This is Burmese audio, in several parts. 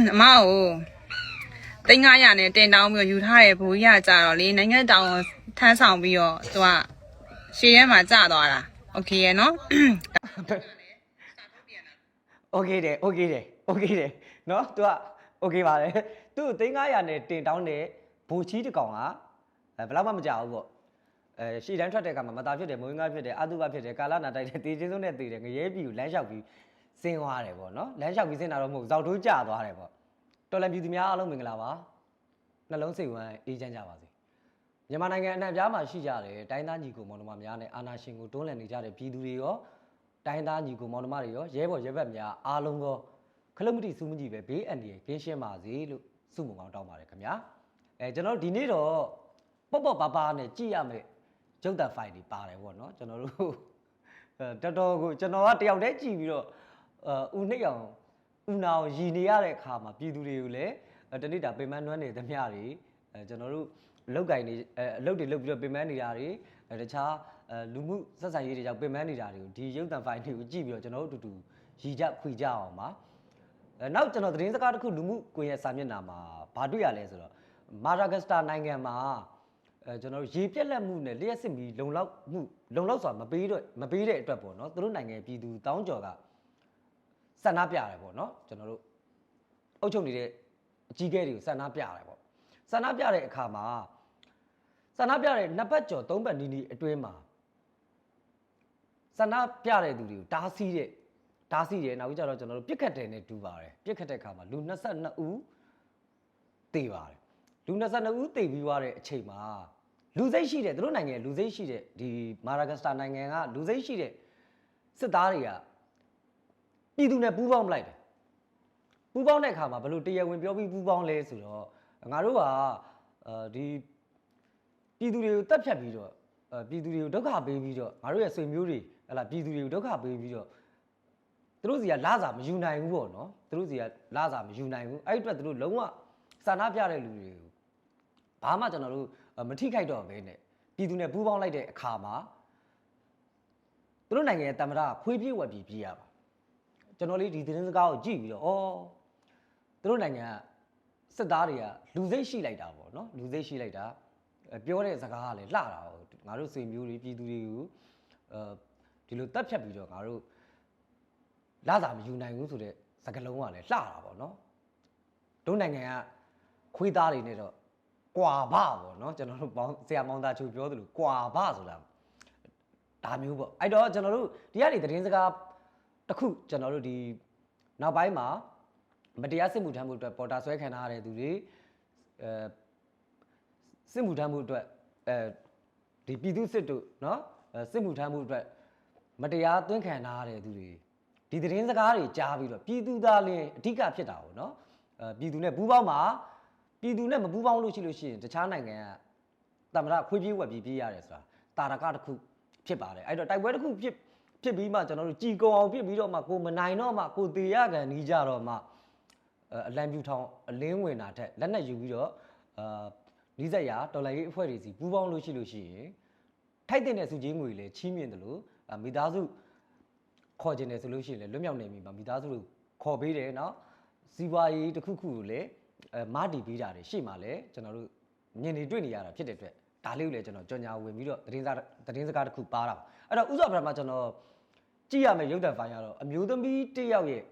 အမကိုတိတ်900နဲ့တင်တောင်းပြီးတော့ယူထားတဲ့ဘူကြီးကကြတော့လေနိုင်ငံတောင်ကိုထမ်းဆောင်ပြီးတော့သူကရှေ့ရဲမှာကြာသွားတာโอเคရနော် โอเคတယ်โอเคတယ်โอเคတယ်เนาะ तू อ่ะโอเคပါတယ်သူ့သိန်း900နဲ့တင်တောင်းတဲ့ဘူချီတစ်ကောင်ကအဲဘယ်တော့မှမကြောက်ဘူးပေါ့အဲရှီတန်းထွက်တဲ့ကမှာမသားဖြစ်တယ်မွေးငါဖြစ်တယ်အတုပဖြစ်တယ်ကာလနာတိုက်တယ်တေချင်းစုံနဲ့တေတယ်ငရဲပြီကိုလမ်းလျှောက်ပြီး ဆင်းသွားတယ်ပေါ့နော်လမ်းလျှောက်ပြီးဆင်းတာတော့မဟုတ်ဇောက်ထိုးကျသွားတယ်ပေါ့တော်လန်ပြည်သူများအားလုံးမင်္ဂလာပါနှလုံးစိတ်ဝမ်းအေးချမ်းကြပါစေမြန်မာနိုင်ငံအနှံ့အပြားမှာရှိကြတယ်တိုင်းသားညီကိုမောင်နှမများနဲ့အာနာရှင်ကိုတွန်းလှန်နေကြတဲ့ပြည်သူတွေရောတိုင်းသားညီကိုမောင်နှမတွေရောရဲဘော်ရဲဘက်များအားလုံးရောခလုံးမတိစူးမကြီးပဲဘေးအန္တရာယ်ကင်းရှင်းပါစေလို့ဆုမွန်ကောင်းတောင်းပါတယ်ခင်ဗျာအဲကျွန်တော်ဒီနေ့တော့ပေါ့ပေါ့ပါပါနဲ့ကြည့်ရမယ်ရုပ်သံဖိုင်တွေပါတယ်ပေါ့နော်ကျွန်တော်တို့တော်တော်ကိုကျွန်တော်ကတယောက်တည်းကြည့်ပြီးတော့ အဲဦးနှိတ်အောင်ဦးနာအောင်ရည်နေရတဲ့အခါမှာပြည်သူတွေကိုလည်းအဲတနေ့တာပင်မနွမ်းနေသမျှတွေအဲကျွန်တော်တို့လောက်ကင်နေအဲအလုပ်တွေလုပ်ပြီးတော့ပင်မနေတာတွေအဲတခြားအဲလူမှုဆက်ဆံရေးတွေကြောင့်ပင်မနေတာတွေကိုဒီရုပ်တံဖိုင်တွေကိုကြည့်ပြီးတော့ကျွန်တော်တို့အတူတူရည်ကြခွေကြအောင်ပါအဲနောက်ကျွန်တော်သတင်းစကားတစ်ခုလူမှုကွန်ရက်စာမျက်နှာမှာဗာတွေ့ရလဲဆိုတော့မာဒါဂတ်စတာနိုင်ငံမှာအဲကျွန်တော်တို့ရေပြက်လက်မှုနဲ့လျှက်စစ်မီလုံလောက်မှုလုံလောက်စွာမပေးတော့မပေးတဲ့အတွက်ပေါ့နော်သူတို့နိုင်ငံပြည်သူတောင်းကြော်က ဆန္ဒပြတယ်ပေါ့နော်ကျွန်တော်တို့အုပ်ချုပ်နေတဲ့အကြီးအကဲတွေကိုဆန္ဒပြတယ်ပေါ့ဆန္ဒပြတဲ့အခါမှာဆန္ဒပြတဲ့နှစ်ပတ်ကျော်သုံးပတ်နီးနီးအတွင်းမှာဆန္ဒပြတဲ့သူတွေကိုတားဆီးတဲ့တားဆီးတယ်နောက်ပြီးကြတော့ကျွန်တော်တို့ပြစ်ခတ်တယ်နဲ့တူပါတယ်ပြစ်ခတ်တဲ့အခါမှာလူ22ဦးတေပါတယ်လူ22ဦးတေပြီးသွားတဲ့အချိန်မှာလူစိတ်ရှိတဲ့သူတို့နိုင်ငံလူစိတ်ရှိတဲ့ဒီမာရာဂစတာနိုင်ငံကလူစိတ်ရှိတဲ့စစ်သားတွေက ပြည်သူနဲ့ပူးပေါင်းမလိုက်တယ်ပူပေါင်းတဲ့အခါမှာဘယ်လိုတရားဝင်ပြောပြီးပူပေါင်းလဲဆိုတော့ငါတို့ကအဲဒီပြည်သူတွေကိုတက်ဖြတ်ပြီးတော့အဲပြည်သူတွေကိုဒုက္ခပေးပြီးတော့ငါတို့ရဲ့ဆွေမျိုးတွေဟလာပြည်သူတွေကိုဒုက္ခပေးပြီးတော့သူတို့စီကလာစာမယူနိုင်ဘူးပေါ့နော်သူတို့စီကလာစာမယူနိုင်ဘူးအဲ့ဒီအတွက်သူတို့လုံးဝစာနာပြတဲ့လူတွေကိုဘာမှကျွန်တော်တို့အဲမထိခိုက်တော့ဘဲနဲ့ပြည်သူနဲ့ပူးပေါင်းလိုက်တဲ့အခါမှာသူတို့နိုင်ငံရဲ့တမရခွေးပြေးဝက်ပြေးပြေးရပါ ကျွန်တော်လေးဒီသတင်းစကားကိုကြည့်ပြီးတော့ဩသူတို့နိုင်ငံကစစ်သားတွေကလူစိတ်ရှိလိုက်တာပေါ့နော်လူစိတ်ရှိလိုက်တာအဲပြောတဲ့စကားကလည်းလှတာပေါ့ငါတို့ဆွေမျိုးတွေပြည်သူတွေကိုအဲဒီလိုတက်ဖြတ်ပြီးတော့ငါတို့လာစာမယူနိုင်ဘူးဆိုတဲ့စကားလုံးကလည်းလှတာပေါ့နော်တို့နိုင်ငံကခွေးသားတွေနဲ့တော့ကွာဘပေါ့နော်ကျွန်တော်တို့ပေါင်းဆရာမောင်သားချိုပြောသလိုကွာဘဆိုတာဒါမျိုးပေါ့အဲ့တော့ကျွန်တော်တို့ဒီကနေသတင်းစကား တစ်ခုကျွန်တော်တို့ဒီနောက်ပိုင်းမှာမတရားစစ်မှုထမ်းမှုအတွက်ပေါ်တာဆွဲခံထားရတဲ့သူတွေအဲစစ်မှုထမ်းမှုအတွက်အဲဒီပြည်သူစစ်တို့เนาะစစ်မှုထမ်းမှုအတွက်မတရားသွင်းခံထားရတဲ့သူတွေဒီသတင်းစကားတွေကြားပြီးတော့ပြည်သူသားလင်းအဓိကဖြစ်တာပေါ့เนาะအဲပြည်သူနဲ့ပူးပေါင်းမှာပြည်သူနဲ့မပူးပေါင်းလို့ရှိလို့ရှိရင်တခြားနိုင်ငံကတမရခွေးပြေးဝက်ပြေးပြေးရတယ်ဆိုတာတာရကတစ်ခုဖြစ်ပါတယ်အဲ့တော့တိုက်ပွဲတစ်ခုဖြစ် ဖြစ်ပြီးမှကျွန်တော်တို့ကြည်ကုံအောင်ဖြစ်ပြီးတော့မှကိုမနိုင်တော့မှကိုတေရကန်ကြီးကြတော့မှအလံပြူထောင်အလင်းဝင်တာထက်လက်နဲ့ယူပြီးတော့အာနီးစက်ရာတော်လိုင်းရေးအဖွဲ့တွေစီပူးပေါင်းလို့ရှိလို့ရှိရင်ထိုက်တဲ့စုကြီးငွေလည်းချီးမြှင့်တယ်လို့မိသားစုခေါ်ကျင်တယ်ဆိုလို့ရှိရင်လည်းလွတ်မြောက်နေပြီမှာမိသားစုကိုခေါ်ပေးတယ်နော်စီးပွားရေးတစ်ခုခုကိုလည်းမတည်ပေးတာတွေရှိမှလည်းကျွန်တော်တို့မြင်နေတွေ့နေရတာဖြစ်တဲ့အတွက်ဒါလေးကိုလည်းကျွန်တော်ကြော်ညာဝင်ပြီးတော့သတင်းစာသတင်းစကားတစ်ခုပါတာပါ အဲ့တော့ဥစ္စာပထမကျွန်တော်ကြည့်ရမယ်ရုပ်တံဖိုင်ကတော့အမျိုးသမီးတစ်ယောက်ရဲ့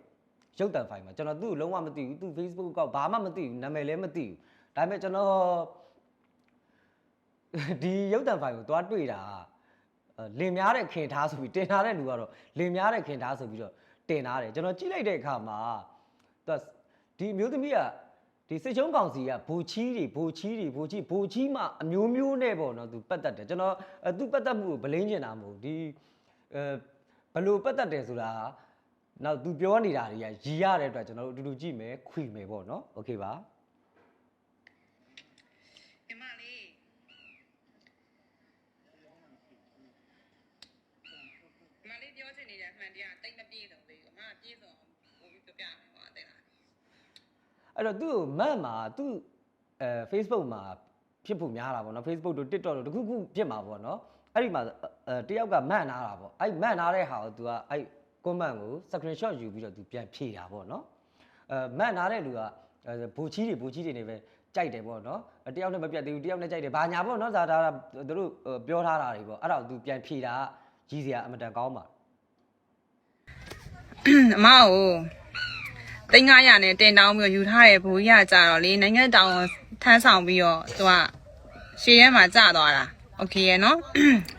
ရုပ်တံဖိုင်မှာကျွန်တော်သူ့ကိုလုံးဝမသိဘူးသူ့ Facebook ကဘာမှမသိဘူးနာမည်လည်းမသိဘူးဒါပေမဲ့ကျွန်တော်ဒီရုပ်တံဖိုင်ကိုသွားတွေ့တာအဲလင်များတဲ့ခင်ထားဆိုပြီးတင်ထားတဲ့လူကတော့လင်များတဲ့ခင်ထားဆိုပြီးတော့တင်ထားတယ်ကျွန်တော်ကြည့်လိုက်တဲ့အခါမှာသူကဒီအမျိုးသမီးက ဒီစစ်ချုံးကောင်စီကဘူချီးတွေဘူချီးတွေဘူချီးဘူချီးမှအမျိုးမျိုးနဲ့ပေါ့နော်သူပတ်သက်တယ်ကျွန်တော်အဲသူပတ်သက်မှုကိုဗလိမ့်ကျင်တာမဟုတ်ဘူးဒီအဲ ဘလို့ပတ်သက်တယ်ဆိုတာနောက် तू ပြောနေတာတွေကရည်ရတဲ့အတွက်ကျွန်တော်တို့အတူတူကြည့်မယ်ခွေမယ်ပေါ့နော်โอเคပါ အဲ့တော့သူ့ကိုမတ်မှာသူ့အဲ Facebook မှာဖြစ်ဖို့များတာပေါ့နော် Facebook တို့ TikTok တို့တခုခုဖြစ်မှာပေါ့နော်အဲ့ဒီမှာအဲတယောက်ကမတ်နာတာပေါ့အဲ့မတ်နာတဲ့ဟာကို तू ကအဲ့ comment ကို screenshot ယူပြီးတော့ तू ပြန်ဖြေတာပေါ့နော် အဲမတ်နာတဲ့လူကအဲဘူချီတွေဘူချီတွေနေပဲကြိုက်တယ်ပေါ့နော်တယောက်နဲ့မပြတ်သေးဘူးတယောက်နဲ့ကြိုက်တယ်ဘာညာပေါ့နော်ဒါဒါဒါသူတို့ဟိုပြောထားတာတွေပေါ့အဲ့ဒါကို तू ပြန်ဖြေတာကကြီးစရာအမတန်ကောင်းပါ အမကို သိန်း900နဲ့တင်တောင်းပြီးတော့ယူထားတဲ့ဘူကြီးကကြတော့လေနိုင်ငံတောင်ထမ်းဆောင်ပြီးတော့သူကရှေ့ရဲမှာကြာသွားတာโอเคရနော်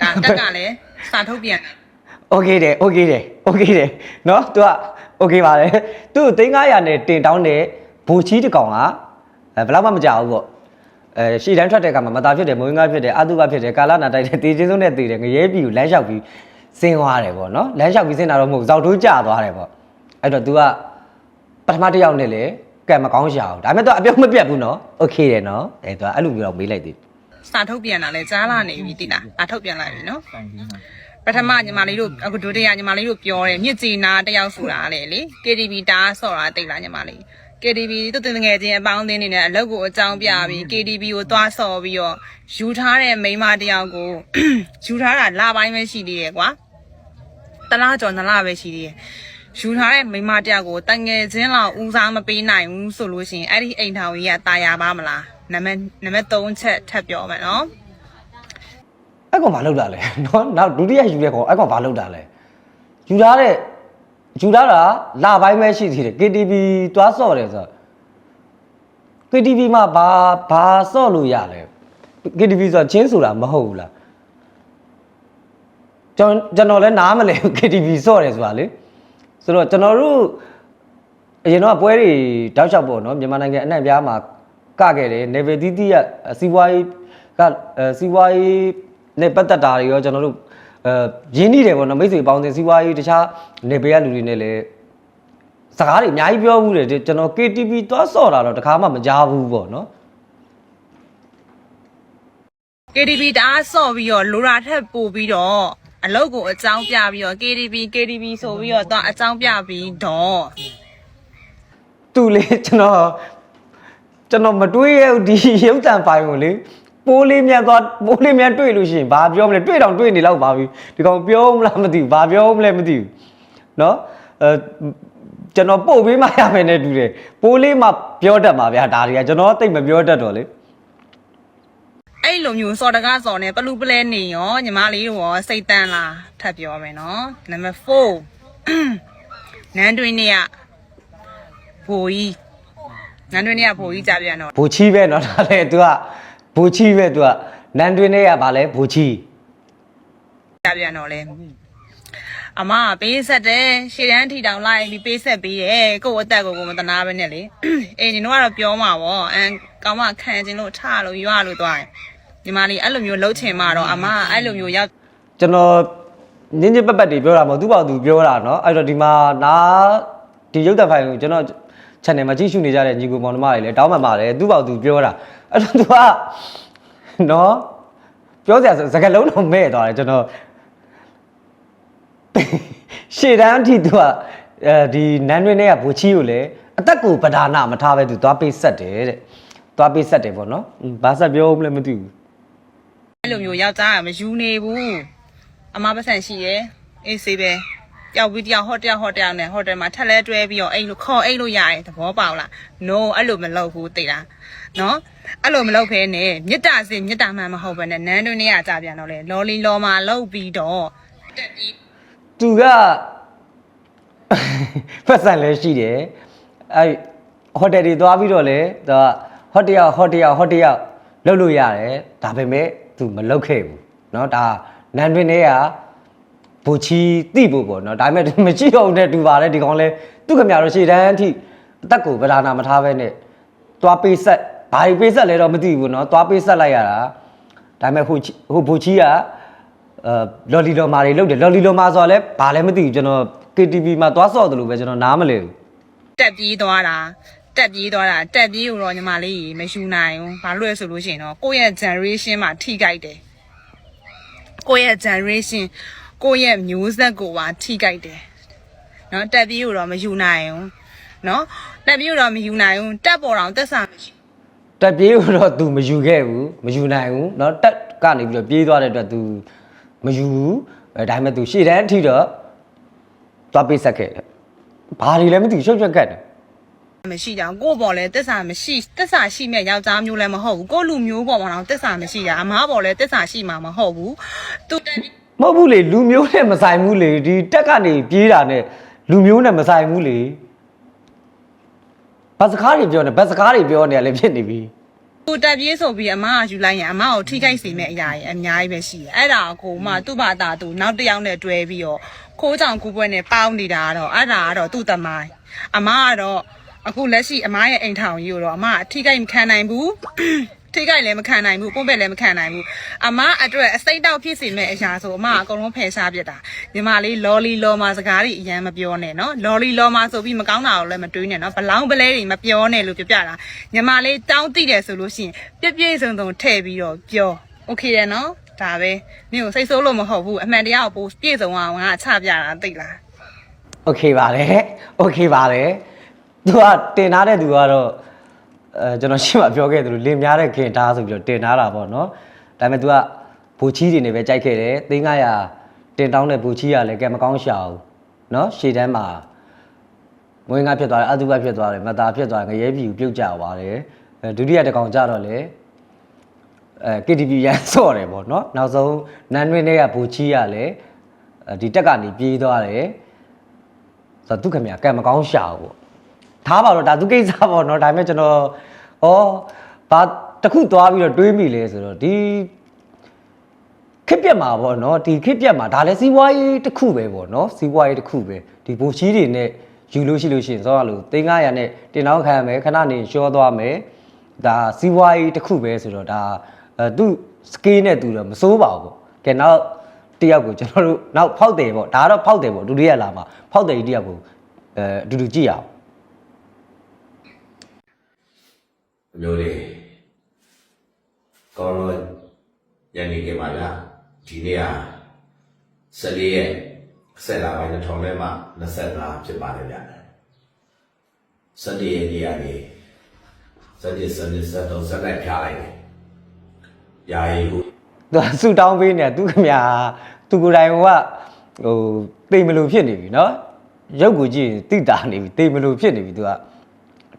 ဒါတက်ကလည်းစာထုတ်ပြန် โอเคတယ်โอเคတယ်โอเคတယ်เนาะ तू อ่ะโอเคပါတယ်သူ့3900နဲ့တင်တောင်းတဲ့ဘူချီတစ်ကောင်ကအဲဘယ်တော့မှမကြောက်ဘူးပေါ့အဲရှီတန်းထွက်တဲ့ကမှာမသားဖြစ်တယ်မွေးငါဖြစ်တယ်အတုပဖြစ်တယ်ကာလနာတိုက်တယ်တေချင်းစုံနဲ့တေတယ်ငရဲပြီကိုလမ်းလျှောက်ပြီးဆင်းသွားတယ်ပေါ့နော်လမ်းလျှောက်ပြီးဆင်းတာတော့မဟုတ်ဇောက်ထိုးကျသွားတယ်ပေါ့အဲ့တော့ तू က ပထမတစ်ယောက်နဲ့လေကံမကောင်းရှာအောင်ဒါပေမဲ့ तू အပြုံးမပြတ်ဘူးနော်โอเคတယ်နော်အဲ तू အဲ့လိုမျိုးတော့မေးလိုက်သေးတယ် စာထုတ်ပြန်တာလဲကြားလာနေပြီတိလားစာထုတ်ပြန်လိုက်ပြီနော်ပထမညီမလေးတို့အခုဒုတိယညီမလေးတို့ပြောတယ်မြစ်ကြီးနာတယောက်ဆိုတာလေလေ KTV တားဆော့တာတိတ်လားညီမလေး KTV သူတင်ငယ်ချင်းအပေါင်းအသင်းတွေနဲ့အလုပ်ကိုအကြောင်းပြပြီး KTV ကိုသွားဆော့ပြီးတော့ယူထားတဲ့မိန်းမတယောက်ကို ယူထားတာလပိုင်းပဲရှိသေးတယ်ကွာတလားကျော်နလားပဲရှိသေးတယ် ယူထားတဲ့မိန်းမတယောက်ကိုတငယ်ချင်းလောက်ဦးစားမပေးနိုင်ဘူးဆိုလို့ရှိရင်အဲ့ဒီအိမ်ထောင်ကြီးကตายရပါမလားနံပါတ်နံပါတ်3ချက်ထပ်ပြောမယ်နော် အဲ့ကောင်ဘာလုပ်တာလဲနော်နောက်ဒုတိယယူတဲ့ကောင်အဲ့ကောင်ဘာလုပ်တာလဲယူထားတဲ့ယူထားတာလာပိုင်းပဲရှိသေးတယ် KTV သွားဆော့တယ်ဆိုတော့ KTV မှာဘာဘာဆော့လို့ရလဲ KTV ဆိုတာချင်းဆိုတာမဟုတ်ဘူးလားကျွန်ကျွန်တော်လည်းနားမလဲဘူး KTV ဆော့တယ်ဆိုတာလေ ဆိုတော့ကျွန်တော်တို့အရင်တော့ပွဲတွေတောက်လျှောက်ပေါ့နော်မြန်မာနိုင်ငံအနှံ့ပြားမှာကခဲ့တယ် level တီးတီးရစီးပွားရေးကအဲစီးပွားရေးနဲ့ပတ်သက်တာတွေရောကျွန်တော်တို့အဲရင်းနှီးတယ်ပေါ့နော်မိတ်ဆွေပေါင်းတင်စီးပွားရေးတခြားနေပယ်ရလူတွေနဲ့လည်းစကားတွေအများကြီးပြောဘူးတယ်ဒီကျွန်တော် KTV သွားဆော့တာတော့တခါမှမကြားဘူးပေါ့နော် KTV တအားဆော့ပြီးတော့လိုရာထက်ပို့ပြီးတော့ အလုတ်ကိုအကြောင်းပြပြီးတော့ KTV KTV ဆိုပြီးတော့တော့အကြောင်းပြပြီးတော့ သူလေကျွန်တော်ကျွန်တော်မတွေးရဘူးဒီရုပ်တံဖိုင်ကိုလေပိုးလေးမြတ်သွားပိုးလေးမြတ်တွေ့လို့ရှိရင်ဘာပြောမလဲတွေ့တော့တွေ့နေလောက်ပါပြီဒီကောင်ပြောမလားမသိဘူးဘာပြောမလဲမသိဘူးเนาะအဲကျွန်တော်ပို့ပေးမှရမယ်နဲ့တူတယ်ပိုးလေးမှပြောတတ်မှာဗျာဒါတွေကကျွန်တော်တိတ်မပြောတတ်တော့လေ အဲ့လိုမျိုးစော်တကားစော်နေပလူပလဲနေရောညီမလေးတို့ရောစိတ်တန်းလားထပ်ပြောမယ်နော်နံပါတ်4နန်းတွင်းနေရဘိုးကြီးနန်းတွင်းနေရဘိုးကြီးကြပြန်တော့ ဘူချီပဲเนาะဒါလေ तू ကဘူချီပဲ तू ကနန်တွင်နဲ့ရပါလဲဘူချီ ကြပြန်တော့လဲအမကပေးဆက်တယ်ရှေ့တန်းထီတောင်လိုက်ပြီးပေးဆက်ပေးတယ်ကို့အသက်ကိုကိုမတနာပဲနဲ့လေအေးညီတို့ကတော့ပြောမှာဗောအန်ကောင်မခံခြင်းလို့ထလို့ရွာလို့သွားတယ် ညီမလေးအဲ့လိုမျိုးလှုပ်ချင်မှတော့အမကအဲ့လိုမျိုးရောက် ကျွန်တော်ညင်ညစ်ပတ်ပတ်တွေပြောတာမဟုတ်သူ့ဘာသူပြောတာเนาะအဲ့တော့ဒီမှာနာဒီရုပ်တံဖိုင်ကိုကျွန်တော် channel မှာကြည့်ရှုနေကြတဲ့ညီကိုမောင်နှမတွေလည်းတောင်းပန်ပါတယ်သူ့ဘာသူပြောတာအဲ့တော့ तू ကเนาะပြောစရာစကားလုံးတော့မဲ့သွားတယ်ကျွန်တော်ရှေ့တန်းအထိ तू ကအဲဒီနန်းတွင်ထဲကဘူချီကိုလည်းအသက်ကိုပဒါနာမထားပဲ तू သွားပေးဆက်တယ်တဲ့သွားပေးဆက်တယ်ပေါ့နော်ဟွန်းဘာဆက်ပြောမလဲမသိဘူး အဲ့လိုမျိုးယောက်ျားကမယူနေဘူးအမပတ်စံရှိရဲအေးဆေးပဲတယောက်ပြီးတယောက်ဟော့တယောက်ဟော့တယောက်နဲ့ဟိုတယ်မှာထက်လဲတွဲပြီးတော့အိမ်လို့ခေါ်အိမ်လို့ရတယ်သဘောပေါက်လား no အဲ့လိုမလုပ်ဘူးသိလားနော်အဲ့လိုမလုပ်ဖဲနဲ့မြစ်တာစင်မြစ်တာမှန်မဟုတ်ဘဲနဲ့နန်းတွင်းနေရကြပြန်တော့လေလော်လီလော်မာလောက်ပြီးတော့တက်ပြီးသူကဖက်ဆန်လည်းရှိတယ်အဲဟိုတယ်တွေသွားပြီးတော့လေသူကဟော့တယောက်ဟော့တယောက်ဟော့တယောက်လှုပ်လို့ရတယ်ဒါပေမဲ့ သူမလှုပ်ခဲ့ဘူးเนาะဒါနန်တွင်တွေကဘူချီတိဖို့ပေါ့เนาะဒါပေမဲ့မရှိတော့ဘူးနဲ့တူပါတယ်ဒီကောင်လဲသူ့ခမရတော့ရှေ့တန်းအထိအသက်ကိုဗဒါနာမထားပဲနဲ့သွားပေးဆက်ဘာကြီးပေးဆက်လဲတော့မသိဘူးเนาะသွားပေးဆက်လိုက်ရတာဒါပေမဲ့ဟိုချီဟိုဘူချီက အဲလော်လီလော်မာတွေလုပ်တယ်လော်လီလော်မာဆိုတော့လည်းဘာလည်းမသိဘူးကျွန်တော် KTV မှာသွားဆော့တယ်လို့ပဲကျွန်တော်နားမလဲဘူး တက်ပြီးသွားတာ တက်ပြီးသွားတာတက်ပြီးကိုတော့ညီမလေးမယူနိုင်ဘူးဘာလို့လဲဆိုလို့ရှိရင်တော့ကိုယ့်ရဲ့ generation မှာထိကြိုက်တယ်ကိုယ့်ရဲ့ generation ကိုယ့်ရဲ့မျိုးဆက်ကိုပါထိကြိုက်တယ်နော်တက်ပြီးကိုတော့မယူနိုင်ဘူးနော်တက်ပြီးကိုတော့မယူနိုင်ဘူးတက်ပေါ်တော့တက်ဆာမရှိ တက်ပြေးတော့ तू မယူခဲ့ဘူးမယူနိုင်ဘူးเนาะတက်ကနေပြီးတော့ပြေးသွားတဲ့အတွက် तू မယူဘူးအဲဒါပေမဲ့ तू ရှေ့တန်းအထိတော့သွားပေးဆက်ခဲ့တယ်ဘာတွေလည်းမသိဘူးရှုပ်ချွက်ကတ်တယ် မရှိကြဘူးကိုယ့်ဘော်လဲတစ္ဆာမရှိတစ္ဆာရှိမဲ့ယောက်ျားမျိုးလည်းမဟုတ်ဘူးကိုယ့်လူမျိုးပေါ်မှာတော့တစ္ဆာမရှိတာအမားဘော်လဲတစ္ဆာရှိမှာမဟုတ်ဘူးသူတက်ပြီးမဟုတ်ဘူးလေလူမျိုးနဲ့မဆိုင်ဘူးလေဒီတက်ကနေပြေးတာနဲ့လူမျိုးနဲ့မဆိုင်ဘူးလေဘာစကားတွေပြောနေဘာစကားတွေပြောနေရလဲဖြစ်နေပြီသူတက်ပြေးဆိုပြီးအမကယူလိုက်ရင်အမကိုထိခိုက်စေမဲ့အရာကြီးအများကြီးပဲရှိတယ်အဲ့ဒါကိုမှသူ့ဘာသာသူနောက်တစ်ယောက်နဲ့တွဲပြီးတော့ခိုးကြောင်ကူပွဲနဲ့ပေါင်းနေတာကတော့အဲ့ဒါကတော့သူ့တမိုင်းအမကတော့ အခုလက်ရှိအမရဲ့အိမ်ထောင်ကြီးကိုတော့အမအထိခိုက်မခံနိုင်ဘူး ထိခိုက်လည်းမခံနိုင်ဘူးပုံပဲလည်းမခံနိုင်ဘူးအမအတွက်အစိတ်တောက်ဖြစ်စေမဲ့အရာဆိုအမအကုန်လုံးဖယ်ရှားပြစ်တာညီမလေးလော်လီလော်မာစကားတွေအရန်မပြောနဲ့နော်လော်လီလော်မာဆိုပြီးမကောင်းတာကိုလည်းမတွေးနဲ့နော်ဘလောင်းပလဲတွေမပြောနဲ့လို့ပြောပြတာညီမလေးတောင်းတိတယ်ဆိုလို့ရှိရင်ပြည့်ပြည့်စုံစုံထည့်ပြီးတော့ပြောโอเคတယ်နော်ဒါပဲနင့်ကိုစိတ်ဆိုးလို့မဟုတ်ဘူးအမှန်တရားကိုပို့ပြည့်စုံအောင်ငါချပြတာသိလား โอเคပါတယ်โอเคပါတယ် သူကတင်ထားတဲ့သူကတော့အဲကျွန်တော်ရှင်းမပြောခဲ့သလိုလင်များတဲ့ခင်ဒါဆိုပြီးတော့တင်ထားတာပေါ့နော်ဒါပေမဲ့ तू ကဘူချီတွေနေပဲကြိုက်ခဲ့တယ်သိန်း900တင်တောင်းတဲ့ဘူချီကလည်းကဲမကောင်းရှာဘူးနော်ရှေ့တန်းမှာမွေးငါဖြစ်သွားတယ်အတုပဖြစ်သွားတယ်မသားဖြစ်သွားတယ်ငရဲပြီပြုတ်ကြသွားတယ်ဒုတိယတကောင်ကြတော့လေအဲ KTP ရန်ဆော့တယ်ပေါ့နော်နောက်ဆုံးနန်းတွင်းတွေကဘူချီကလည်းဒီတက်ကနေပြေးသွားတယ်ဆိုတော့သူခင်ဗျာကံမကောင်းရှာဘူးပေါ့ ထားပါတော့ဒါသူကိစ္စပေါ့နော်ဒါပေမဲ့ကျွန်တော်ဩဘာတစ်ခုသွားပြီးတော့တွေးမိလဲဆိုတော့ဒီခစ်ပြက်မှာပေါ့နော်ဒီခစ်ပြက်မှာဒါလည်းစီးပွားရေးတစ်ခုပဲပေါ့နော်စီးပွားရေးတစ်ခုပဲဒီဘိုချီးတွေနဲ့ယူလို့ရှိလို့ရှိရင်စောရလို့3900နဲ့တင်တော့ခံရမယ်ခဏနေရှောသွားမယ်ဒါစီးပွားရေးတစ်ခုပဲဆိုတော့ဒါအဲသူစကေးနဲ့သူတော့မစိုးပါဘူးပေါ့ကဲနောက်တယောက်ကိုကျွန်တော်တို့နောက်ဖောက်တယ်ပေါ့ဒါကတော့ဖောက်တယ်ပေါ့ဒုတိယလာမှာဖောက်တယ်ကြီးတယောက်ကိုအဲအတူတူကြည့်ရအောင် မျိုးတွေကောင်းလို့ညနေခင်းပါလားဒီနေ့က14ရက်ဆက်လာပိုင်း2000ထဲမှာ25ဖြစ်ပါတယ်ဗျ14ရက်နေ့ကနေ17 17 17ဆက်လိုက်ဖြားလိုက်တယ်ယာယီကို သူကဆူတောင်းပေးနေတယ်သူခမညာသူကိုယ်တိုင်ကဟိုတိမ်မလို့ဖြစ်နေပြီเนาะရုပ်ကိုကြည့်ရင်တိတာနေပြီတိမ်မလို့ဖြစ်နေပြီသူက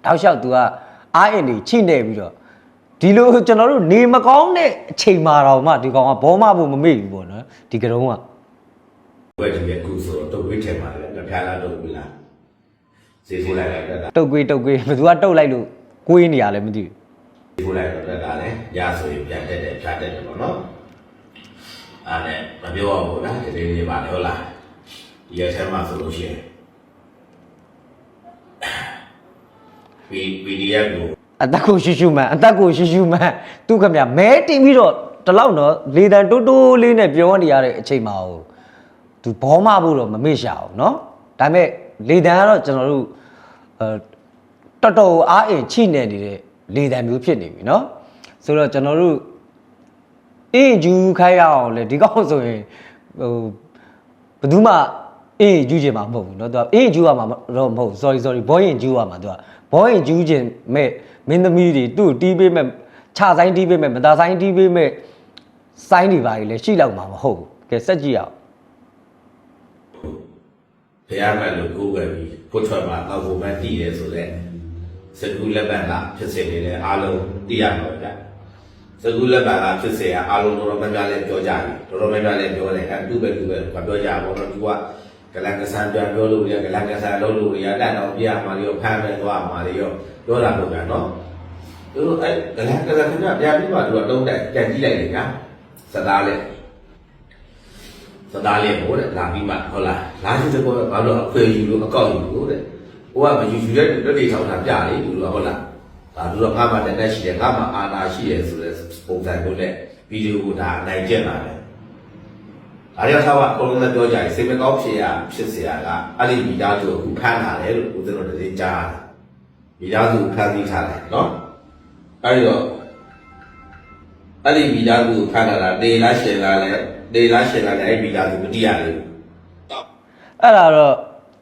တောက်လျှောက်သူက အားအင်တွေချိနေပြီးတော့ဒီလိုကျွန်တော်တို့နေမကောင်းတဲ့အချိန်မှာတော့မှဒီကောင်ကဘောမဖို့မမေ့ဘူးပေါ့နော်ဒီကတုံးကဝယ်တယ်ကူဆိုတော့တုတ်ဝိထဲမှာလည်းဖြားလာတော့ဘူးလားစေးစေးလိုက်လိုက်တက်တာတုတ်ကွေးတုတ်ကွေးဘယ်သူကတုတ်လိုက်လို့ကိုးနေရလဲမသိဘူးစေးလိုက်တော့တက်တာလည်းရဆိုရင်ပြန်တက်တယ်ဖြားတက်တယ်ပေါ့နော်အားနဲ့မပြောရဘူးလားဒီလေးလေးပါလေဟုတ်လားဒီရက်ထဲမှာဆိုလို့ရှိရင် P PDF ကို အသက်ကိုရှူရှူမှန်အသက်ကိုရှူရှူမှန်သူခမညာမဲတင်ပြီးတော့ဒီလောက်တော့လေတန်တိုးတိုးလေးနဲ့ပြောနေရတဲ့အချိန်မှာဟိုသူဘောမဖို့တော့မမေ့ရှာဘူးเนาะဒါပေမဲ့လေတန်ကတော့ကျွန်တော်တို့အဲတော်တော်အားအင်ချိနေနေတဲ့လေတန်မျိုးဖြစ်နေပြီเนาะဆိုတော့ကျွန်တော်တို့အင်းဂျူးခိုင်းရအောင်လေဒီကောင်ဆိုရင်ဟိုဘယ်သူမှအင်းဂျူးချင်မှာမဟုတ်ဘူးเนาะသူကအင်းဂျူးရမှာတော့မဟုတ်ဘူး sorry sorry ဘောရင်ဂျူးရမှာသူက ဘောရင်ဂျူးချင်မဲ့မင်းသမီးတွေသူ့ကိုတီးပေးမဲ့ခြာဆိုင်တီးပေးမဲ့မသားဆိုင်တီးပေးမဲ့စိုင်းတွေပါကြီးလဲရှိလောက်မှာမဟုတ်ဘူးကဲစက်ကြည့်အောင်ဘုရားကလို့ကိုယ်ပဲပြီးဖို့ထွက်မှာတော့ဘုံမဲ့တည်ရဲဆိုတဲ့စကူလက်ပံကဖြစ်စေနေတယ်အားလုံးသိရမှာဗျစကူလက်ပံကဖြစ်စေရအားလုံးတော်တော်များများလည်းပြောကြပြီတော်တော်များများလည်းပြောတယ်အဲသူ့ပဲသူ့ပဲကပြောကြပါတော့သူက ကလန်ကဆန်ပြန်ပြောလို့ရကလန်ကဆန်လုံးလို့ရတက်တော့ပြရမှာရောဖမ်းမယ်သွားမှာရောပြောတာပေါ့ဗျာနော်သူတို့အဲကလန်ကဆန်ကပြန်ပြီးမှသူကတုံးတက်ပြန်ကြည့်လိုက်လေဗျာစသားလေးသသားလေးဟိုတဲ့လာပြီးမှဟုတ်လားလာရှိတဲ့ကောဘာလို့အခွေယူလို့အကောက်ယူလို့တဲ့ဟိုကမယူယူတဲ့တက်တေဆောင်တာပြလေသူတို့ဟုတ်လားဒါသူတို့ငါမှတက်တက်ရှိတယ်ငါမှအာနာရှိတယ်ဆိုတဲ့ပုံစံမျိုးနဲ့ဗီဒီယိုကိုဒါနိုင်ကျက်လာတယ် ဒါကြောင့်သာကအကုန်လုံးလည်းပြောကြတယ်စေမကောင်းဖြစ်ရဖြစ်เสียကအဲ့ဒီမိသားစုကိုဖမ်းလာတယ်လို့ဦးဇင်းတို့တည်းကြားတယ်မိသားစုဖမ်းပြီးထားတယ်နော်အဲ့ဒီတော့အဲ့ဒီမိသားစုကိုဖမ်းလာတာတေလားရှင်လားလဲတေလားရှင်လားလဲအဲ့ဒီမိသားစုမတည်ရဘူး အဲ့ဒါတော့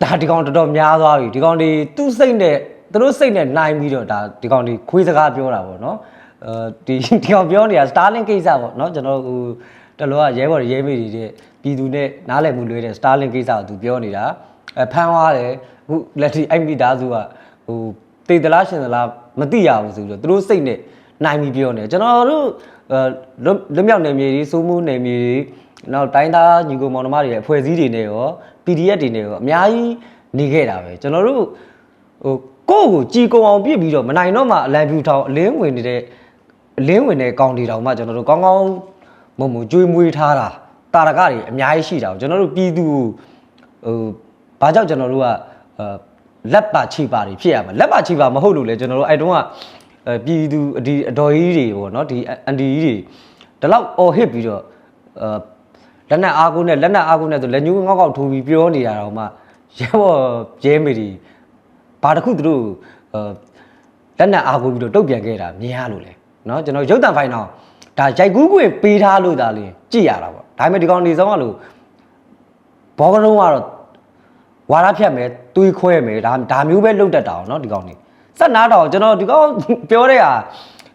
ဒါဒီကောင်တော်တော်များသွားပြီဒီကောင်ဒီသူ့စိတ်နဲ့သူတို့စိတ်နဲ့နိုင်ပြီးတော့ဒါဒီကောင်ဒီခွေးစကားပြောတာပေါ့နော်အဲဒီဒီကောင်ပြောနေတာ Starlink ကိစ္စပေါ့နော်ကျွန်တော်ဟို တလောကရဲဘော်ရဲမေးတွေတဲ့ပြည်သူနဲ့နားလည်မှုလွဲတဲ့ Starlink ကိစ္စကိုသူပြောနေတာအဲဖမ်းသွားတယ်အခုလက်ထိအဲ့မိသားစုကဟိုတေသလားရှင်သလားမသိရဘူးဆိုပြီးတော့သူတို့စိတ်နဲ့နိုင်ပြီးပြောနေကျွန်တော်တို့အဲလွတ်လွတ်မြောက်နယ်မြေတွေစိုးမိုးနယ်မြေတွေနောက်တိုင်းသားညီကိုမောင်နှမတွေရဲ့အဖွဲ့အစည်းတွေနဲ့ရော PDF တွေနဲ့ရောအများကြီးနေခဲ့တာပဲကျွန်တော်တို့ဟိုကိုယ့်ကိုကြည်ကုံအောင်ပြစ်ပြီးတော့မနိုင်တော့မှအလံဖြူထောင်အလင်းဝင်နေတဲ့အလင်းဝင်တဲ့ကောင်တွေတောင်မှကျွန်တော်တို့ကောင်းကောင်း မုံမုံကြွေးမွေးထားတာတာရကတွေအများကြီးရှိတာကိုကျွန်တော်တို့ပြည်သူကိုဟိုဘာကြောင့်ကျွန်တော်တို့ကအဲလက်ပါချိပါတွေဖြစ်ရမှာလက်ပါချိပါမဟုတ်လို့လေကျွန်တော်တို့အဲ့တုန်းကအဲပြည်သူဒီအတော်ကြီးတွေပေါ့နော်ဒီအန်တီကြီးတွေဒီလောက်အော်ဟစ်ပြီးတော့အဲလက်နက်အားကိုးနဲ့လက်နက်အားကိုးနဲ့ဆိုလက်ညှိုးငေါက်ငေါက်ထိုးပြီးပြောနေတာတော့မှရဲဘော်ရဲမေတွေဘာတစ်ခုသူတို့အဲလက်နက်အားကိုးပြီးတော့တုတ်ပြန်ခဲ့တာမြင်ရလို့လေနော်ကျွန်တော်ရုပ်တံဖိုင်တော့ ဒါရိုက်ကူးခွင့်ပေးထားလို့ဒါလင်းကြည့်ရတာပေါ့ဒါပေမဲ့ဒီကောင်နေဆောင်ကလို့ဘောကလုံးကတော့ ဝါရဖြတ်မယ်တွေးခွဲမယ်ဒါဒါမျိုးပဲလုပ်တတ်တာအောင်เนาะဒီကောင်နေစက်နာတော့ကျွန်တော်ဒီကောင်ပြောတဲ့ဟာ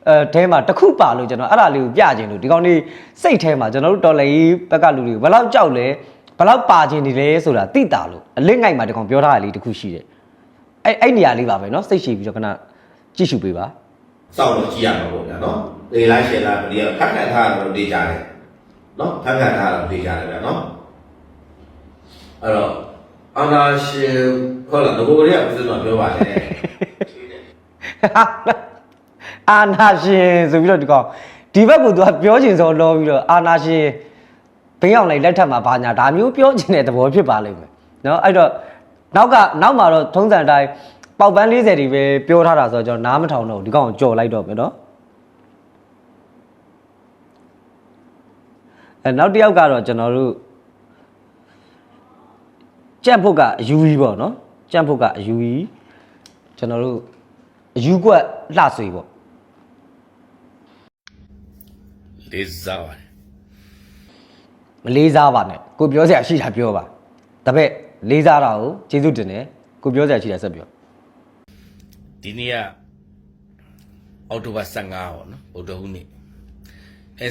အဲအဲမှာတစ်ခုပါလို့ကျွန်တော်အဲ့ဒါလေးကိုပြခြင်းလို့ဒီကောင်နေစိတ်ထဲမှာကျွန်တော်တို့တော်လည်းဘက်ကလူတွေဘယ်လောက်ကြောက်လဲဘယ်လောက်ပါခြင်းနေလဲဆိုတာသိတာလို့အလစ်ငိုက်မှာဒီကောင်ပြောထားတာလေးတစ်ခုရှိတယ်အဲ့အဲ့နေရာလေးပါပဲเนาะစိတ်ရှိပြီးတော့ခဏကြည့်ရှုပေးပါ စောင့်လို့ကြည့်ရမှာပေါ့ဗျာနော် လေလိုက်ရှယ်လိုက်မဒီကဖတ်ခံထားတာတော့တေးကြတယ်နော်ဖတ်ခံထားတာတော့တေးကြတယ်ဗျာနော်အဲ့တော့အာနာရှင်ဟုတ်လားငဘိုရီကပြစ်တော့ပြောပါလေအာနာရှင်ဆိုပြီးတော့ဒီကောင်ဒီဘက်ကသူကပြောချင်စောလောပြီးတော့အာနာရှင်ဘင်းအောင်လိုက်လက်ထပ်မှာဘာညာဒါမျိုးပြောချင်တဲ့သဘောဖြစ်ပါလိမ့်မယ်နော်အဲ့တော့နောက်ကနောက်မှာတော့ထုံးစံအတိုင်းပေါက်ပန်း40တွေပဲပြောထားတာဆိုတော့ကျွန်တော်နားမထောင်တော့ဒီကောင်ကြော်လိုက်တော့မယ်နော် အဲနောက်တစ်ယောက်ကတော့ကျွန်တော်တို့ကြံ့ဖို့ကအယူကြီးပေါ့နော်ကြံ့ဖို့ကအယူကြီးကျွန်တော်တို့အယူကွက်လှဆွေပေါ့လေးစားပါမလေးစားပါနဲ့ကိုပြောစရာရှိတာပြောပါတပည့်လေးစားတာကိုကျေးဇူးတင်တယ်ကိုပြောစရာရှိတာဆက်ပြောဒီနေ့ကအောက်တိုဘာ15ပေါ့နော်ဗုဒ္ဓဟူးနေ့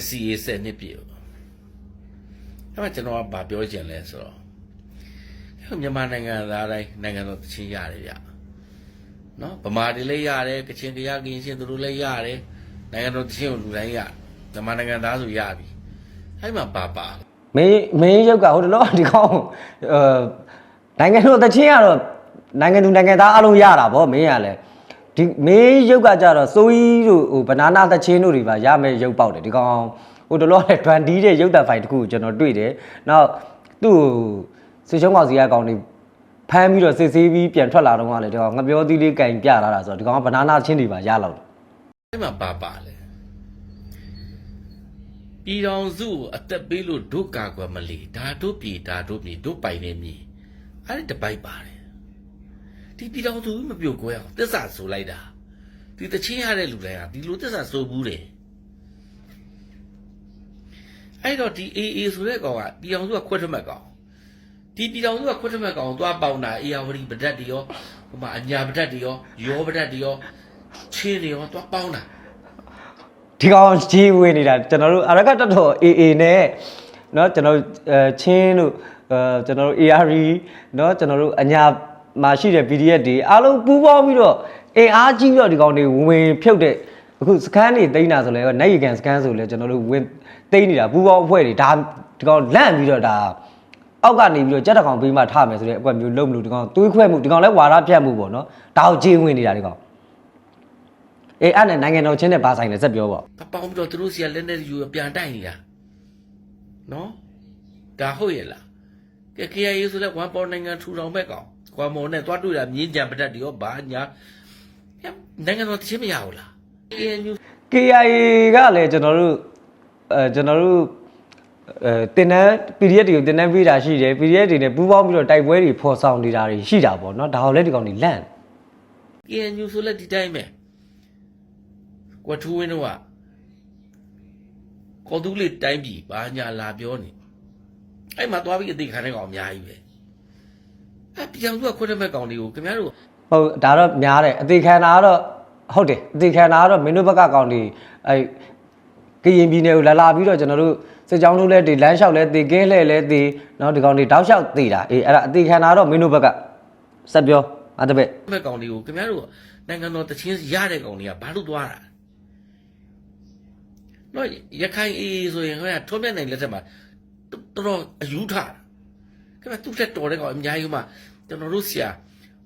SCA 7နှစ်ပြည့် အဲ့မှာကျွန်တော်ကဗာပြောချင်လဲဆိုတော့အဲ့မြန်မာနိုင်ငံသားတိုင်းနိုင်ငံတော်တချင်းရတယ်ဗျနော်ဗမာတွေလည်းရတယ်ကချင်တရားကရင်ရှင်သူတို့လည်းရတယ်နိုင်ငံတော်တချင်းကိုလူတိုင်းရမြန်မာနိုင်ငံသားဆိုရပြီအဲ့မှာပါပါလဲမင်းမင်းရုပ်ကဟိုတလောဒီကောင်အဲနိုင်ငံတော်တချင်းကတော့နိုင်ငံသူနိုင်ငံသားအလုံးရတာဗောမင်းကလည်းဒီမင်းရုပ်ကကြတော့စိုးကြီးတို့ဟိုဘနာနာတချင်းတို့တွေပါရမယ်ရုပ်ပေါက်တယ်ဒီကောင် ဟိုတလောနဲ့20တဲ့ရုပ်တံဖိုင်တစ်ခုကိုကျွန်တော်တွေ့တယ်နောက်သူ့စေချုံကောင်စီကကောင်တွေဖမ်းပြီးတော့စစ်ဆေးပြီးပြန်ထွက်လာတော့ကလည်းဒီကောင်ငပြောသီးလေးကင်ပြလာတာဆိုတော့ဒီကောင်ကဘနာနာချင်းတွေပါရလောက်တယ်အဲ့မှာပါပါလဲပြည်တော်စုကိုအသက်ပေးလို့ဒုက္ကာကွယ်မလီဒါတို့ပြည်ဒါတို့ပြည်တို့ပိုင်နေမြေအဲ့ဒီတပိုက်ပါတယ်ဒီပြည်တော်စုမပြုတ်ကွယ်အောင်တစ္ဆာဆိုလိုက်တာဒီတချင်းရတဲ့လူတိုင်းဟာဒီလိုတစ္ဆာဆိုဘူးတယ် အဲ့တော့ဒီ AA ဆိုတဲ့ကောင်ကပြည်တော်စုကခွတ်ထမက်ကောင်ဒီပြည်တော်စုကခွတ်ထမက်ကောင်သွားပေါင်တာအေယာဝတီပဒတ်တွေရောဟိုမှာအညာပဒတ်တွေရောရောပဒတ်တွေရောချင်းတွေရောသွားပေါင်းတာ ဒီကောင်ကြီးဝေးနေတာကျွန်တော်တို့အရကတတော် AA နဲ့เนาะကျွန်တော်အဲချင်းတို့အဲကျွန်တော်တို့ ARE เนาะကျွန်တော်တို့အညာမှာရှိတဲ့ PDF တွေအားလုံးပူးပေါင်းပြီးတော့အင်အားကြီးပြီးတော့ဒီကောင်တွေဝင်ဝင်ဖြုတ်တဲ့အခုစကန်တွေတိန်းတာဆိုလဲနိုင်ရကန်စကန်ဆိုလဲကျွန်တော်တို့ဝင် တိန်းနေတာပူးပေါင်းအဖွဲ့တွေဒါဒီကောင်လန့်ပြီးတော့ဒါအောက်ကနေပြီးတော့ကြက်တကောင်ပေးမှထားမယ်ဆိုတဲ့အကွက်မျိုးလုံးမလို့ဒီကောင်တွေးခွဲမှုဒီကောင်လဲဝါရဖြတ်မှုပေါ့နော်ဒါကိုကြီးဝင်နေတာဒီကောင်အေးအဲ့နဲ့နိုင်ငံတော်ချင်းနဲ့ဘာဆိုင်လဲဆက်ပြောပါအပေါင်းပြီးတော့သူတို့စီကလက်နဲ့ယူပြန်တိုက်နေတာနော်ဒါဟုတ်ရဲ့လားကဲ KIA ဆိုလဲဝမ်ပေါ်နိုင်ငံထူထောင်ဘက်ကောင်ကွာမော်နဲ့သွားတွေ့တာမြင်းကြံပတက်တွေရောဘာညာညနိုင်ငံတော်တချင်းမရဘူးလား KNU KIA ကလည်းကျွန်တော်တို့ အဲကျွန်တော်တို့အဲတင်တန်း PDF တွေကိုတင်တန်းပေးတာရှိတယ် PDF တွေနဲ့ပူးပေါင်းပြီးတော့တိုက်ပွဲတွေဖော်ဆောင်နေတာတွေရှိတာပေါ့နော်ဒါကိုလည်းဒီကောင်တွေလန့် KNU ဆိုလဲဒီတိုင်းပဲကွာထူးဝင်းတို့ကကော်တူးလေးတိုင်းပြီဘာညာလာပြောနေအဲ့မှာသွားပြီးအသေးခံတဲ့ကောင်အများကြီးပဲအဲ့ပြောင်သူကခွတ်တဲ့မဲ့ကောင်တွေကိုခင်ဗျားတို့ဟုတ်ဒါတော့များတယ်အသေးခံတာကတော့ဟုတ်တယ်အသေးခံတာကတော့မင်းတို့ဘက်ကကောင်တွေအဲ ကရင်ပြည်နယ်ကိုလာလာပြီးတော့ကျွန်တော်တို့စစ်ကြောင်းတို့လည်းဒီလမ်းလျှောက်လဲတေကင်းလှဲ့လဲတေနော်ဒီကောင်တွေတောက်လျှောက်တေတာအေးအဲ့ဒါအသေးခံတာကတော့မင်းတို့ဘက်ကဆက်ပြောအတပည့်မဲ့ကောင်တွေကိုခင်ဗျားတို့နိုင်ငံတော်တချင်းရတဲ့ကောင်တွေကဘာလို့သွားတာနော်ရခိုင်အေးဆိုရင်ဟိုကထုံးမြတ်နိုင်လက်ထက်မှာတော်တော်အယူထတာခင်ဗျသူ့လက်တော်တဲ့ကောင်အများကြီးမှကျွန်တော်တို့ဆရာ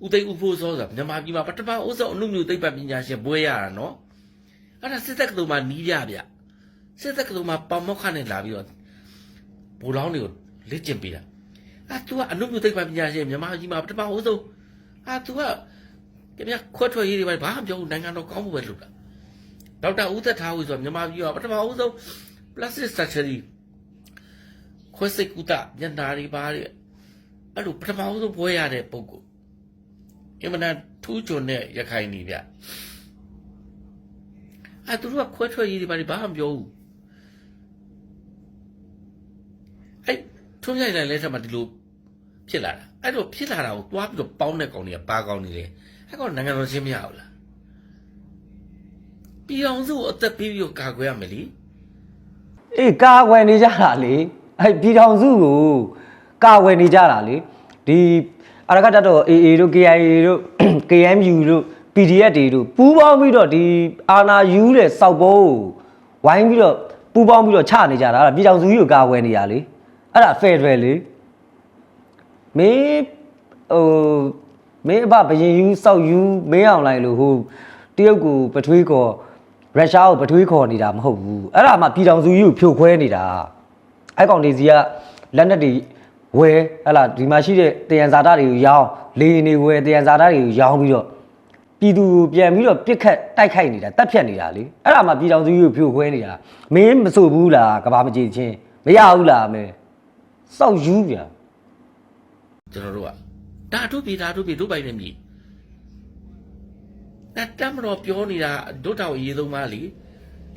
ဦးသိန်းဦးဖို့စောဆိုတာမြန်မာပြည်မှာပထမဦးဆုံးအနုမြူသိပ္ပံပညာရှင်ဘွဲရတာနော်အဲ့ဒါစစ်တက်ကတော်မှာနီးပြဗျ စစ်တက်ကတော်မှာပေါမောက်ခနဲ့လာပြီးတော့ဘူလောင်းတွေကိုလက်ကျင်ပေးတာအာ तू ကအနုမြူသိပ္ပံပညာရှင်မြန်မာပြည်မှာပထမဦးဆုံးအာ तू ကကြပြခွတ်ထွက်ရေးတွေဘာမှမပြောဘူးနိုင်ငံတော်ကောင်းဖို့ပဲလုပ်တာဒေါက်တာဦးသက်ထားဝေဆိုတာမြန်မာပြည်မှာပထမဦးဆုံး plastic surgery ခွဲစိတ်ကုသညနာတွေပါတဲ့အဲ့လိုပထမဆုံးဘွဲရတဲ့ပုံကိုအင်မတန်ထူးချွန်တဲ့ရခိုင်နေဗျအဲ့သူတို့ကခွဲထွက်ရေးတွေပါဘာမှမပြောဘူး အဲ့ထုံးရိုက်လိုက်လဲဆက်မှာဒီလိုဖြစ်လာတာအဲ့လိုဖြစ်လာတာကိုတွားပြီးတော့ပေါင်းတဲ့ကောင်တွေကပါကောင်နေလေအဲ့ကောင်နိုင်ငံတော်ချင်းမရဘူးလားပြည်အောင်စုကိုအသက်ပေးပြီးတော့ကာကွယ်ရမယ်လीအေးကာဝယ်နေကြတာလေအဲ့ပြည်ထောင်စုကိုကာဝယ်နေကြတာလေဒီအရကတတော့ AA တို့ KIA တို့ KMU တို့ PDF တွေတို့ပူးပေါင်းပြီးတော့ဒီအာနာယူတဲ့စောက်ပုံးကိုဝိုင်းပြီးတော့ပူးပေါင်းပြီးတော့ချနေကြတာအဲ့ဒါပြည်ထောင်စုကြီးကိုကာဝယ်နေရလေ အဲ့ဒါ Federal လေမင်းဟိုမင်းအဘဘရင်ယူစောက်ယူမင်းအောင်လိုက်လို့ဟိုတရုတ်ကိုပထွေးကော်ရုရှားကိုပထွေးခေါ်နေတာမဟုတ်ဘူးအဲ့ဒါမှပြည်ထောင်စုကြီးကိုဖြိုခွဲနေတာအဲ့ကောင်တွေစီကလက်နက်တွေဝယ်ဟဲ့လားဒီမှာရှိတဲ့တယံဇာတာတွေကိုရောင်းလေနေဝယ်တယံဇာတာတွေကိုရောင်းပြီးတော့ပြည်သူကိုပြန်ပြီးတော့ပြစ်ခတ်တိုက်ခိုက်နေတာတက်ဖြတ်နေတာလေအဲ့ဒါမှပြည်ထောင်စုကြီးကိုဖြိုခွဲနေတာမင်းမဆိုဘူးလားကဘာမကြည့်ချင်းမရဘူးလားမဲ စောက်ယူပြန်ကျွန်တော်တို့ကဒါတို့ပြည်ဒါတို့ပြည်တို့ပိုင်နေပြီဒါတမ်းမတော်ပြောနေတာဒုတောင်အရေးဆုံးပါလေ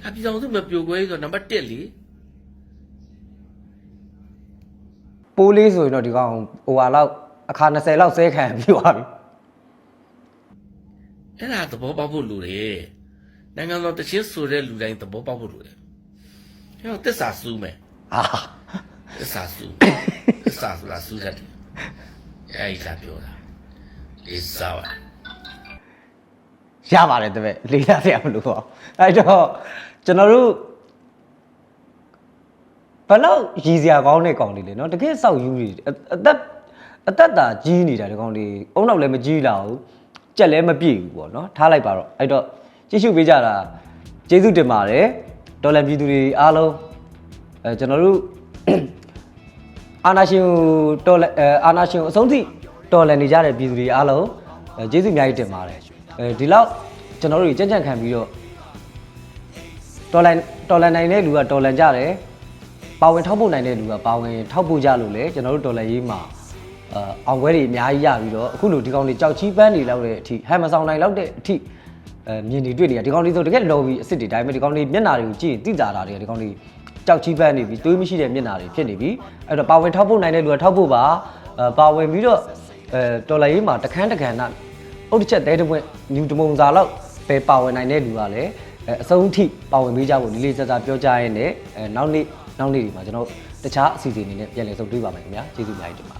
ဒါပြည်ဆောင်စုမပြိုကွဲဆိုတော့နံပါတ်1လေပိုးလေးဆိုရင်တော့ဒီကောင်ဟိုဟာလောက်အခါ20လောက်ဆဲခံပြီးသွားပြီအဲ့ဒါသဘောပေါက်ဖို့လိုတယ်နိုင်ငံတော်တချင်းဆိုတဲ့လူတိုင်းသဘောပေါက်ဖို့လိုတယ်အဲ့တော့တစ္ဆာစူးမယ်ဟာ တစ္ဆာစူးတစ္ဆာဆိုတာစူးတတ်တယ်အဲ့ဒီလာပြောတာလေးစားပါရပါတယ်တပည့်လေးလာရမလို့ပေါ့အဲ့တော့ကျွန်တော်တို့ဘယ်လောက်ရည်စရာကောင်းတဲ့ကောင်တွေလေနော်တကယ်စောက်ယူတွေအအသက်အသက်တာကြီးနေတာဒီကောင်တွေအုံနောက်လည်းမကြီးလာဘူးကြက်လည်းမပြည့်ဘူးပေါ့နော်ထားလိုက်ပါတော့အဲ့တော့ကြည့်ရှုပေးကြတာကျေးဇူးတင်ပါတယ်ဒေါ်လာပြည်သူတွေအားလုံးအဲကျွန်တော်တို့ အာနာရှင်ကိုတော်လဲအဲအာနာရှင်ကိုအဆုံးထိတော်လဲနေကြတဲ့ပြည်သူတွေအားလုံးအဲကျေးဇူးအများကြီးတင်ပါတယ်အဲဒီလောက်ကျွန်တော်တို့ကြံ့ကြံ့ခံပြီးတော့တော်လဲတော်လဲနိုင်တဲ့လူကတော်လဲကြတယ်ပါဝင်ထောက်ပို့နိုင်တဲ့လူကပါဝင်ထောက်ပို့ကြလို့လေကျွန်တော်တို့တော်လဲရေးမှာအဲအောင်ပွဲတွေအများကြီးရပြီးတော့အခုလိုဒီကောင်တွေကြောက်ချီးပန်းနေလောက်တဲ့အထိဟန်မဆောင်နိုင်လောက်တဲ့အထိအဲမြင်နေတွေ့နေရဒီကောင်တွေဆိုတကယ် lobby အစ်စ်တွေဒါပေမဲ့ဒီကောင်တွေမျက်နှာတွေကိုကြည့်ရင်တိတာတာတွေဒီကောင်တွေ ကြောက်ချီးပန်းနေပြီသွေးမရှိတဲ့မျက်နှာတွေဖြစ်နေပြီအဲ့တော့ပါဝင်ထောက်ဖို့နိုင်တဲ့လူကထောက်ဖို့ပါအဲပါဝင်ပြီးတော့အဲတော်လိုင်းရေးမှာတခန်းတခန်းနာအုတ်တစ်ချက်တဲတစ်ပွင့်ညူတမုံစာလောက်ပဲပါဝင်နိုင်တဲ့လူကလည်းအဲအဆုံးထိပါဝင်ပေးကြဖို့လေးလေးစားစားပြောကြရင်းနဲ့အဲနောက်နေ့နောက်နေ့ဒီမှာကျွန်တော်တခြားအစီအစဉ်တွေနဲ့ပြန်လည်ဆုံတွေ့ပါမယ်ခင်ဗျာကျေးဇူးများကြီးတင်ပါတယ်